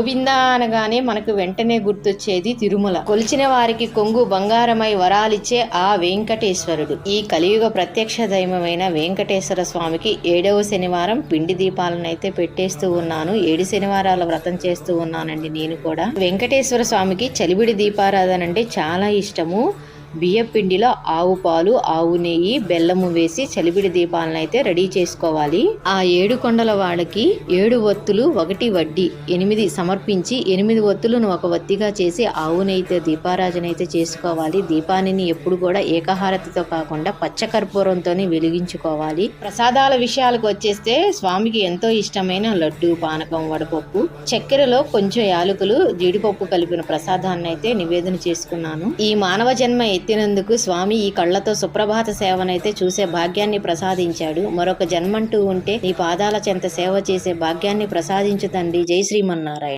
గోవింద అనగానే మనకు వెంటనే గుర్తొచ్చేది తిరుమల. కొలిచిన వారికి కొంగు బంగారమై వరాలిచ్చే ఆ వెంకటేశ్వరుడు. ఈ కలియుగ ప్రత్యక్ష దైవమైన వెంకటేశ్వర స్వామికి ఏడవ శనివారం పిండి దీపాలను అయితే పెట్టేస్తూ ఉన్నాను. ఏడు శనివారాల వ్రతం చేస్తూ ఉన్నానండి నేను కూడా. వెంకటేశ్వర స్వామికి చలివిడి దీపారాధన అంటే చాలా ఇష్టము. బియ్యం పిండిలో ఆవు పాలు ఆవు నెయ్యి బెల్లము వేసి చలిబిడి దీపాలను అయితే రెడీ చేసుకోవాలి. ఆ ఏడు కొండల వాళ్ళకి ఏడు ఒత్తులు ఒకటి వడ్డీ ఎనిమిది సమర్పించి ఎనిమిది ఒత్తులను ఒక వత్తిగా చేసి ఆవు నెయ్యితో దీపారాజనైతే చేసుకోవాలి. దీపాన్ని ఎప్పుడు కూడా ఏకహారతితో కాకుండా పచ్చకర్పూరంతోనే వెలిగించుకోవాలి. ప్రసాదాల విషయాలకు వచ్చేస్తే స్వామికి ఎంతో ఇష్టమైన లడ్డు పానకం వడపప్పు చక్కెరలో కొంచెం యాలకులు జీడిపప్పు కలిపిన ప్రసాదాన్ని అయితే నివేదన చేసుకున్నాను. ఈ మానవ జన్మ ఎత్తినందుకు స్వామి ఈ కళ్ళతో సుప్రభాత సేవనైతే చూసే భాగ్యాన్ని ప్రసాదించాడు. మరొక జన్మంటూ ఉంటే నీ పాదాల చెంత సేవ చేసే భాగ్యాన్ని ప్రసాదించు తండ్రి జై శ్రీమన్నారాయణ